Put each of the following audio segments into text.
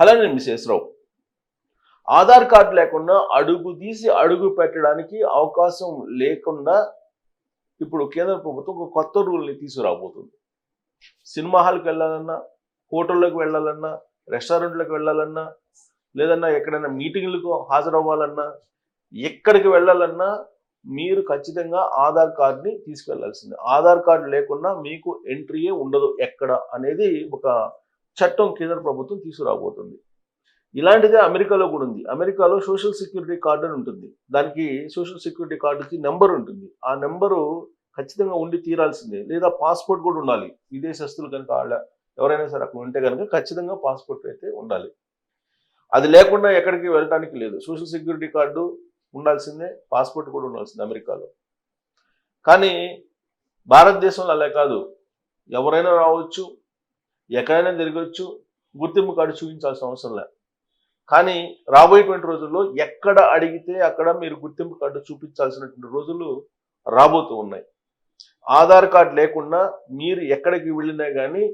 Hello నేను మిసేశ్రావు Aadhaar card లేకుండా అడుగు తీసి అడుగు పెట్టడానికి అవకాశం లేకుండా ఇప్పుడు కేంద్ర ప్రభుత్వం ఒక కొత్త రూల్ని తీసుకురాబోతుంది. సినిమా హాల్కి వెళ్ళాలన్నా హోటల్లోకి వెళ్ళాలన్నా రెస్టారెంట్లకు వెళ్ళాలన్నా లేదన్నా ఎక్కడైనా మీటింగ్లకు హాజరవ్వాలన్నా ఎక్కడికి వెళ్ళాలన్నా మీరు ఖచ్చితంగా ఆధార్ కార్డ్ని తీసుకెళ్ళాల్సిందే. ఆధార్ కార్డు లేకుండా మీకు ఎంట్రీయే ఉండదు ఎక్కడ అనేది ఒక చట్టం కేంద్ర ప్రభుత్వం తీసుకురాబోతుంది. ఇలాంటిదే అమెరికాలో కూడా ఉంది. అమెరికాలో సోషల్ సెక్యూరిటీ కార్డు అని ఉంటుంది. దానికి సోషల్ సెక్యూరిటీ కార్డుకి నెంబర్ ఉంటుంది. ఆ నెంబరు ఖచ్చితంగా ఉండి తీరాల్సిందే. లేదా పాస్పోర్ట్ కూడా ఉండాలి. విదేశస్తులు కనుక వాళ్ళ ఎవరైనా సరే అక్కడ ఉంటే కనుక ఖచ్చితంగా పాస్పోర్ట్ అయితే ఉండాలి. అది లేకుండా ఎక్కడికి వెళ్ళడానికి లేదు. సోషల్ సెక్యూరిటీ కార్డు ఉండాల్సిందే. పాస్పోర్ట్ కూడా ఉండాల్సిందే అమెరికాలో. కానీ భారతదేశంలో అలా కాదు. ఎవరైనా రావచ్చు. ఎక్కడైనా తిరగచ్చు గుర్తింపు కార్డు చూపించాల్సిన అవసరం లేదు. కానీ రాబోయేటువంటి రోజుల్లో ఎక్కడ అడిగితే అక్కడ మీరు గుర్తింపు కార్డు చూపించాల్సినటువంటి రోజులు రాబోతూ ఉన్నాయి. ఆధార్ కార్డు లేకుండా మీరు ఎక్కడికి వెళ్ళినా కానీ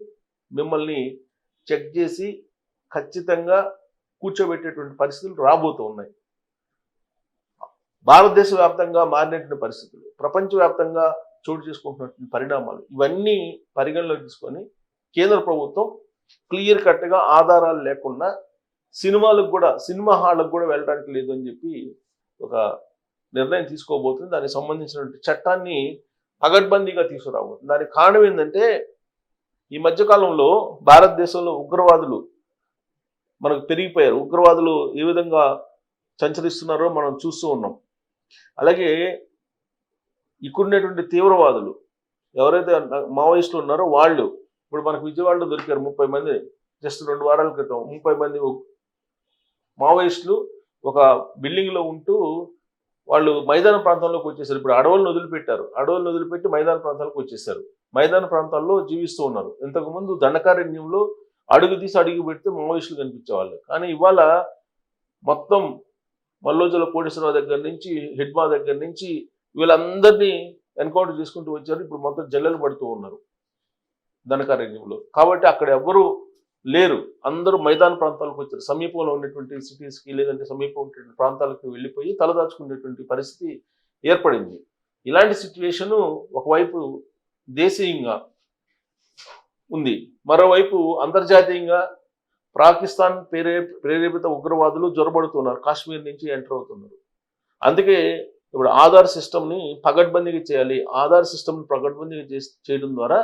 మిమ్మల్ని చెక్ చేసి ఖచ్చితంగా కూర్చోబెట్టేటువంటి పరిస్థితులు రాబోతూ ఉన్నాయి. భారతదేశ వ్యాప్తంగా మారినటువంటి పరిస్థితులు ప్రపంచవ్యాప్తంగా చోటు చేసుకుంటున్నటువంటి పరిణామాలు ఇవన్నీ పరిగణలోకి తీసుకొని కేంద్ర ప్రభుత్వం క్లియర్ కట్గా ఆధారాలు లేకుండా సినిమాలకు కూడా సినిమా హాళ్ళకు కూడా వెళ్ళడానికి లేదు అని చెప్పి ఒక నిర్ణయం తీసుకోబోతుంది. దానికి సంబంధించినటువంటి చట్టాన్ని పగడ్బందీగా తీసుకురాబోతుంది. దానికి కారణం ఏంటంటే ఈ మధ్యకాలంలో భారతదేశంలో ఉగ్రవాదులు మనకు పెరిగిపోయారు. ఉగ్రవాదులు ఏ విధంగా సంచరిస్తున్నారో మనం చూస్తూ ఉన్నాం. అలాగే ఇక్కడున్నటువంటి తీవ్రవాదులు ఎవరైతే మావోయిస్టులు ఉన్నారో వాళ్ళు ఇప్పుడు మనకు విజయవాడలో దొరికారు ముప్పై మంది జస్ట్ రెండు వారాల క్రితం ముప్పై మంది మావోయిస్టులు ఒక బిల్డింగ్లో ఉంటూ వాళ్ళు మైదాన ప్రాంతంలోకి వచ్చేసారు. ఇప్పుడు అడవులను వదిలిపెట్టారు. అడవులను వదిలిపెట్టి మైదాన ప్రాంతాలకు వచ్చేసారు. మైదాన ప్రాంతాల్లో జీవిస్తూ ఉన్నారు. ఇంతకుముందు దండకారణ్యంలో అడుగు తీసి అడుగు పెడితే మావోయిస్టులు కనిపించేవాళ్ళు. కానీ ఇవాళ మొత్తం మల్లోజుల కోటేశ్వరరావు దగ్గర నుంచి హెడ్మా దగ్గర నుంచి వీళ్ళందరినీ ఎన్కౌంటర్ చేసుకుంటూ వచ్చారు. ఇప్పుడు మొత్తం జల్లెలు పడుతూ ఉన్నారు. ధనకారణ్యంలో కాబట్టి అక్కడ ఎవరు లేరు. అందరూ మైదాన ప్రాంతాలకు వచ్చారు. సమీపంలో ఉన్నటువంటి సిటీస్కి లేదంటే సమీపం ఉన్నటువంటి ప్రాంతాలకు వెళ్ళిపోయి తలదాచుకునేటువంటి పరిస్థితి ఏర్పడింది. ఇలాంటి సిచ్యువేషను ఒకవైపు దేశీయంగా ఉంది. మరోవైపు అంతర్జాతీయంగా పాకిస్తాన్ ప్రేరే ప్రేరేపిత ఉగ్రవాదులు జొరబడుతున్నారు. కాశ్మీర్ నుంచి ఎంటర్ అవుతున్నారు. అందుకే ఇప్పుడు ఆధార్ సిస్టమ్ని పగడ్బందీగా చేయాలి. ఆధార్ సిస్టమ్ని పగడ్బందీగా చేసి చేయడం ద్వారా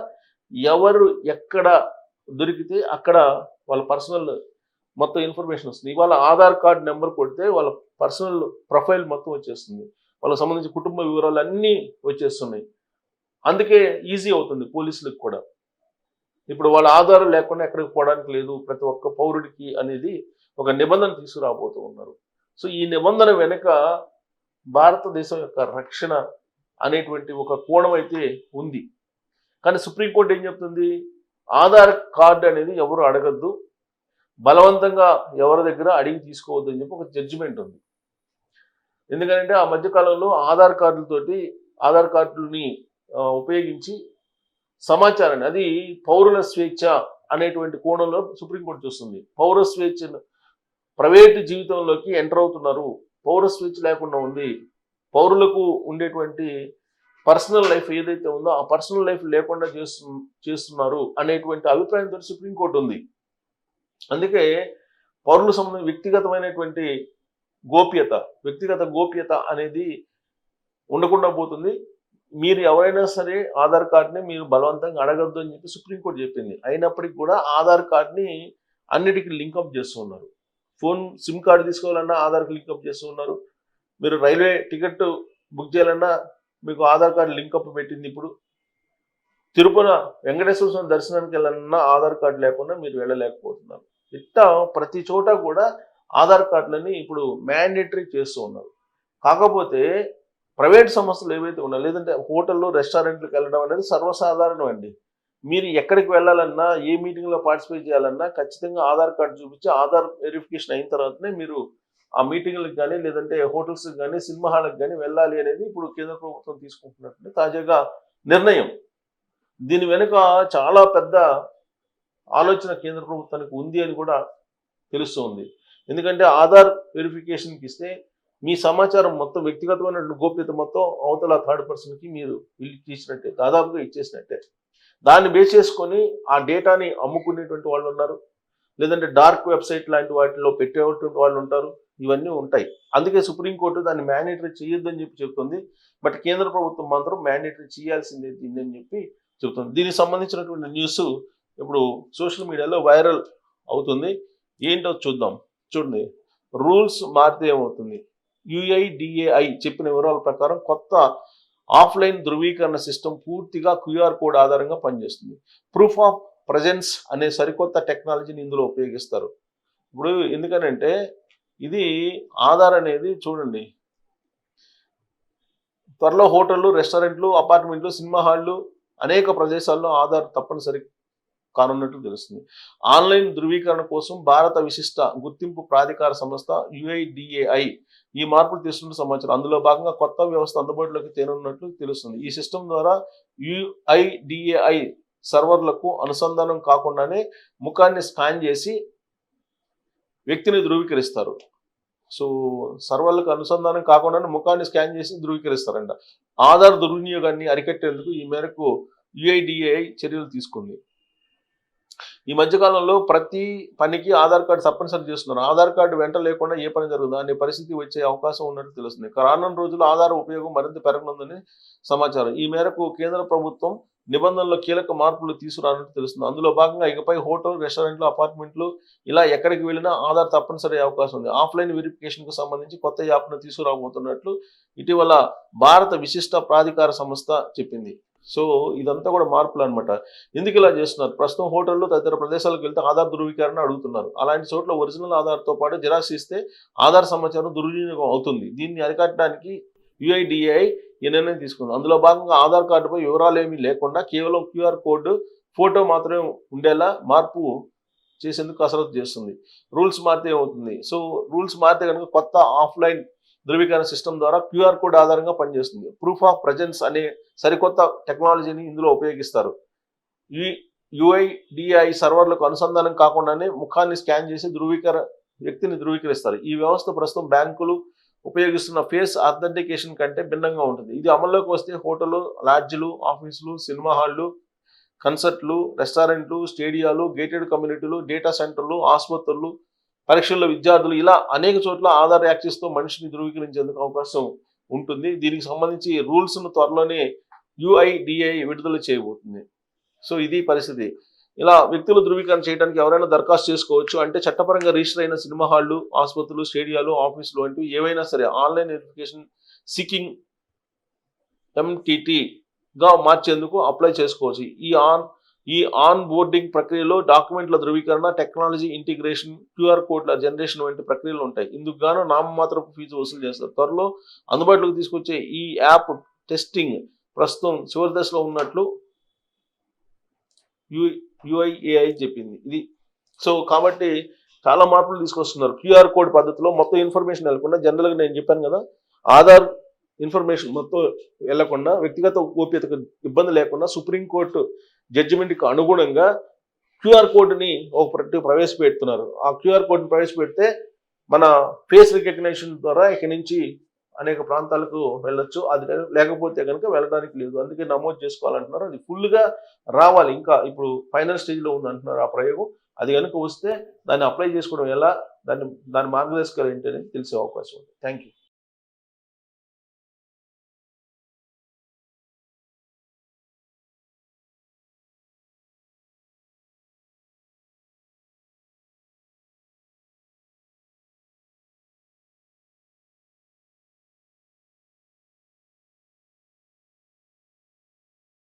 ఎవరు ఎక్కడ దొరికితే అక్కడ వాళ్ళ పర్సనల్ మొత్తం ఇన్ఫర్మేషన్ వస్తుంది. ఇవాళ ఆధార్ కార్డ్ నెంబర్ కొడితే వాళ్ళ పర్సనల్ ప్రొఫైల్ మొత్తం వచ్చేస్తుంది. వాళ్ళకి సంబంధించి కుటుంబ వివరాలు అన్నీ వచ్చేస్తున్నాయి. అందుకే ఈజీ అవుతుంది పోలీసులకు కూడా. ఇప్పుడు వాళ్ళ ఆధారం లేకుండా ఎక్కడికి పోవడానికి లేదు. ప్రతి ఒక్క పౌరుడికి అనేది ఒక నిబంధన తీసుకురాబోతూ ఉన్నారు. సో ఈ నిబంధన వెనుక భారతదేశం యొక్క రక్షణ అనేటువంటి ఒక కోణం అయితే ఉంది. కానీ సుప్రీంకోర్టు ఏం చెప్తుంది? ఆధార్ కార్డు అనేది ఎవరు అడగద్దు బలవంతంగా ఎవరి దగ్గర అడిగి తీసుకోవద్దు అని చెప్పి ఒక జడ్జిమెంట్ ఉంది. ఎందుకంటే ఆ మధ్యకాలంలో ఆధార్ కార్డులతోటి ఆధార్ కార్డుని ఉపయోగించి సమాచారాన్ని అది పౌరుల స్వేచ్ఛ అనేటువంటి కోణంలో సుప్రీంకోర్టు చూస్తుంది. పౌర స్వేచ్ఛ ప్రైవేటు జీవితంలోకి ఎంటర్ అవుతున్నారు. పౌర స్వేచ్ఛ లేకుండా ఉంది. పౌరులకు ఉండేటువంటి పర్సనల్ లైఫ్ ఏదైతే ఉందో ఆ పర్సనల్ లైఫ్ లేకుండా చేస్తు చేస్తున్నారు అనేటువంటి అభిప్రాయంతో సుప్రీంకోర్టు ఉంది. అందుకే పౌరుల సంబంధించి వ్యక్తిగతమైనటువంటి గోప్యత వ్యక్తిగత గోప్యత అనేది ఉండకుండా పోతుంది. మీరు ఎవరైనా సరే ఆధార్ కార్డుని మీరు బలవంతంగా అడగద్దు అని చెప్పి సుప్రీంకోర్టు చెప్పింది. అయినప్పటికీ కూడా ఆధార్ కార్డుని అన్నిటికీ లింకప్ చేస్తున్నారు ఫోన్ సిమ్ కార్డు తీసుకోవాలన్నా ఆధార్కి లింకప్ చేస్తున్నారు మీరు రైల్వే టికెట్ బుక్ చేయాలన్నా మీకు ఆధార్ కార్డు లింకప్ పెట్టింది ఇప్పుడు. తిరుపన వెంకటేశ్వర స్వామి దర్శనానికి వెళ్ళాలన్నా ఆధార్ కార్డు లేకుండా మీరు వెళ్ళలేకపోతున్నారు. ఇట్టా ప్రతి చోట కూడా ఆధార్ కార్డులని ఇప్పుడు మ్యాండేటరీ చేస్తూ ఉన్నారు. కాకపోతే ప్రైవేట్ సంస్థలు ఏవైతే ఉన్నాయో లేదంటే హోటల్లో రెస్టారెంట్లకు వెళ్ళడం అనేది సర్వసాధారణం అండి. మీరు ఎక్కడికి వెళ్ళాలన్నా ఏ మీటింగ్లో పార్టిసిపేట్ చేయాలన్నా ఖచ్చితంగా ఆధార్ కార్డు చూపించి ఆధార్ వెరిఫికేషన్ అయిన తర్వాతనే మీరు ఆ మీటింగ్లకు కానీ లేదంటే హోటల్స్కి కానీ సినిమా హాళ్ళకి కానీ వెళ్ళాలి అనేది ఇప్పుడు కేంద్ర ప్రభుత్వం తీసుకుంటున్నటువంటి తాజాగా నిర్ణయం. దీని వెనుక చాలా పెద్ద ఆలోచన కేంద్ర ప్రభుత్వానికి ఉంది అని కూడా తెలుస్తుంది. ఎందుకంటే ఆధార్ వెరిఫికేషన్కి ఇస్తే మీ సమాచారం మొత్తం వ్యక్తిగతమైనటువంటి గోప్యత మొత్తం అవతల థర్డ్ పర్సన్కి మీరు ఇచ్చినట్టే దాదాపుగా ఇచ్చేసినట్టే. దాన్ని బేస్ చేసుకొని ఆ డేటాని అమ్ముకునేటువంటి వాళ్ళు ఉన్నారు. లేదంటే డార్క్ వెబ్సైట్ లాంటి వాటిలో పెట్టేటువంటి వాళ్ళు ఉంటారు. ఇవన్నీ ఉంటాయి. అందుకే సుప్రీంకోర్టు దాన్ని మ్యాండేటరీ చేయొద్దని చెప్పి చెబుతుంది. బట్ కేంద్ర ప్రభుత్వం మాత్రం మ్యాండేటరీ చేయాల్సిందే దీన్ని అని చెప్పి చెబుతుంది. దీనికి సంబంధించినటువంటి న్యూస్ ఇప్పుడు సోషల్ మీడియాలో వైరల్ అవుతుంది. ఏంటో చూద్దాం. చూడండి. రూల్స్ మారితే ఏమవుతుంది? యుఐడిఏఐ చెప్పిన వివరాల ప్రకారం కొత్త ఆఫ్లైన్ ధృవీకరణ సిస్టమ్ పూర్తిగా క్యూఆర్ కోడ్ ఆధారంగా పనిచేస్తుంది. ప్రూఫ్ ఆఫ్ ప్రజెన్స్ అనే సరికొత్త టెక్నాలజీని ఇందులో ఉపయోగిస్తారు. ఇప్పుడు ఎందుకనంటే ఇది ఆధార్ అనేది చూడండి. త్వరలో హోటళ్ళు రెస్టారెంట్లు అపార్ట్మెంట్లు సినిమా హాళ్ళు అనేక ప్రదేశాల్లో ఆధార్ తప్పనిసరి కానున్నట్లు తెలుస్తుంది. ఆన్లైన్ ధృవీకరణ కోసం భారత విశిష్ట గుర్తింపు ప్రాధికార సంస్థ యుఐడిఏఐ ఈ మార్పులు తీసుకున్న సమాచారం. అందులో భాగంగా కొత్త వ్యవస్థ అందుబాటులోకి తేనున్నట్లు తెలుస్తుంది. ఈ సిస్టమ్ ద్వారా యుఐడిఏఐ సర్వర్లకు అనుసంధానం కాకుండానే ముఖాన్ని స్కాన్ చేసి వ్యక్తిని ధృవీకరిస్తారు. సో సర్వర్లకు అనుసంధానం కాకుండానే ముఖాన్ని స్కాన్ చేసి ధృవీకరిస్తారంట. ఆధార్ దుర్వినియోగాన్ని అరికట్టేందుకు ఈ మేరకు యుఐడిఏఐ చర్యలు తీసుకుంది. ఈ మధ్యకాలంలో ప్రతి పనికి ఆధార్ కార్డు తప్పనిసరి చేస్తున్నారు. ఆధార్ కార్డు వెంట లేకుండా ఏ పని జరుగుతుందో అనే పరిస్థితి వచ్చే అవకాశం ఉన్నట్టు తెలుస్తుంది. రానున్న రోజుల్లో ఆధార్ ఉపయోగం మరింత పెరగనుందని సమాచారం. ఈ మేరకు కేంద్ర ప్రభుత్వం నిబంధనలో కీలక మార్పులు తీసుకురానట్టు తెలుస్తుంది. అందులో భాగంగా ఇకపై హోటల్ రెస్టారెంట్లు అపార్ట్మెంట్లు ఇలా ఎక్కడికి వెళ్ళినా ఆధార్ తప్పనిసరి అవకాశం ఉంది. ఆఫ్లైన్ వెరిఫికేషన్కు సంబంధించి కొత్త యాప్ను తీసుకురాబోతున్నట్లు ఇటీవల భారత విశిష్ట ప్రాధికార సంస్థ చెప్పింది. సో ఇదంతా కూడా మార్పులు అనమాట ఎందుకు ఇలా చేస్తున్నారు? ప్రస్తుతం హోటల్లో తదితర ప్రదేశాలకు వెళ్తే ఆధార్ ధృవీకరణ అడుగుతున్నారు. అలాంటి చోట్ల ఒరిజినల్ ఆధార్తో పాటు జిరాక్స్ ఇస్తే ఆధార్ సమాచారం దుర్వినియోగం అవుతుంది. దీన్ని అరికట్టడానికి యుఐడిఏఐ ఈ నిర్ణయం తీసుకుంది అందులో భాగంగా ఆధార్ కార్డుపై వివరాలు ఏమీ లేకుండా కేవలం క్యూఆర్ కోడ్ ఫోటో మాత్రమే ఉండేలా మార్పు చేసేందుకు కసరత్తు చేస్తుంది. రూల్స్ మారితే ఏమవుతుంది? సో రూల్స్ మారితే కనుక కొత్త ఆఫ్లైన్ ధృవీకరణ సిస్టమ్ ద్వారా క్యూఆర్ కోడ్ ఆధారంగా పనిచేస్తుంది. ప్రూఫ్ ఆఫ్ ప్రజెన్స్ అనే సరికొత్త టెక్నాలజీని ఇందులో ఉపయోగిస్తారు. ఈ యుఐడిఐ సర్వర్లకు అనుసంధానం కాకుండానే ముఖాన్ని స్కాన్ చేసి ధృవీకర వ్యక్తిని ధృవీకరిస్తారు. ఈ వ్యవస్థ ప్రస్తుతం బ్యాంకులు ఉపయోగిస్తున్న ఫేస్ అథెంటికేషన్ కంటే భిన్నంగా ఉంటుంది. ఇది అమల్లోకి వస్తే హోటళ్ళు లాడ్జ్లు ఆఫీసులు సినిమా హాళ్ళు కన్సర్ట్లు రెస్టారెంట్లు స్టేడియాలు గేటెడ్ కమ్యూనిటీలు డేటా సెంటర్లు ఆసుపత్రులు పరీక్షల్లో విద్యార్థులు ఇలా అనేక చోట్ల ఆధార్ యాక్సెస్తో మనిషిని ధృవీకరించేందుకు అవకాశం ఉంటుంది. దీనికి సంబంధించి రూల్స్ను త్వరలోనే యుఐడిఐ విడుదల చేయబోతుంది. సో ఇది పరిస్థితి. ఇలా వ్యక్తులు ధృవీకరణ చేయడానికి ఎవరైనా దరఖాస్తు చేసుకోవచ్చు. అంటే చట్టపరంగా రిజిస్టర్ అయిన సినిమా హాళ్ళు ఆసుపత్రులు స్టేడియాలు ఆఫీసులు వంటివి ఏవైనా సరే ఆన్లైన్ వెరిఫికేషన్ సీకింగ్ ఎంటీటీగా మార్చేందుకు అప్లై చేసుకోవచ్చు. ఈ ఆన్ ఈ ఆన్ బోర్డింగ్ ప్రక్రియలో డాక్యుమెంట్ల ధృవీకరణ టెక్నాలజీ ఇంటిగ్రేషన్ క్యూఆర్ కోడ్ల జనరేషన్ వంటి ప్రక్రియలు ఉంటాయి. ఇందుకు గాను నామమాత్రపు ఫీజు వసూలు చేస్తారు. త్వరలో అందుబాటులోకి తీసుకొచ్చే ఈ యాప్ టెస్టింగ్ ప్రస్తుతం చివరి దశలో ఉన్నట్లు యు యుఐఏఐ చెప్పింది. ఇది సో కాబట్టి చాలా మార్పులు తీసుకొస్తున్నారు. క్యూఆర్ కోడ్ పద్ధతిలో మొత్తం ఇన్ఫర్మేషన్ వెళ్ళకుండా జనరల్గా నేను చెప్పాను కదా ఆధార్ ఇన్ఫర్మేషన్ మొత్తం వెళ్ళకుండా వ్యక్తిగత గోప్యతకు ఇబ్బంది లేకుండా సుప్రీంకోర్టు జడ్జిమెంట్కి అనుగుణంగా క్యూఆర్ కోడ్ని ఒక ప్రతి ప్రవేశపెడుతున్నారు. ఆ క్యూఆర్ కోడ్ని ప్రవేశపెడితే మన ఫేస్ రికగ్నేషన్ ద్వారా ఇక్కడి నుంచి అనేక ప్రాంతాలకు వెళ్ళొచ్చు. అది లేకపోతే కనుక వెళ్ళడానికి లేదు. అందుకే నమోదు చేసుకోవాలంటున్నారు. అది ఫుల్గా రావాలి. ఇంకా ఇప్పుడు ఫైనల్ స్టేజ్లో ఉంది అంటున్నారు ఆ ప్రయోగం. అది కనుక వస్తే దాన్ని అప్లై చేసుకోవడం ఎలా? దాన్ని దాని మార్గదర్శకాలు ఏంటి అనేది తెలిసే అవకాశం ఉంది. Thank you